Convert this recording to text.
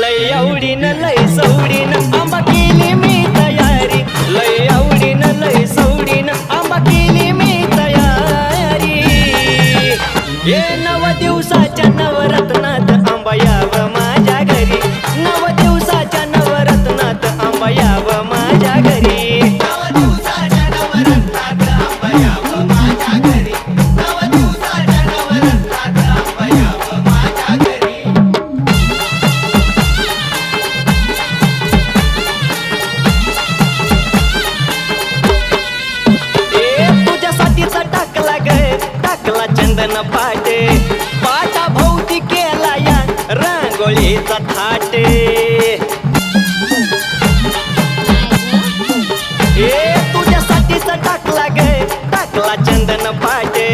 लय आवडीनं लय सवडीन आंबा केली मी तयारी. लय आवडीन लय सवडीन आंबा केली मी तयारी. ये नव दिवसाच्या नवरत्नात आंबा याव माझ्या घरी. नव दिवसाच्या नवरत्नात आंबा याव माझ्या घरी. चंदन पाटे. पाटा भोवती केला या रांगोळीचा थाटे. ए तुझ्यासाठीच टाकला गे टाकला चंदन पाटे.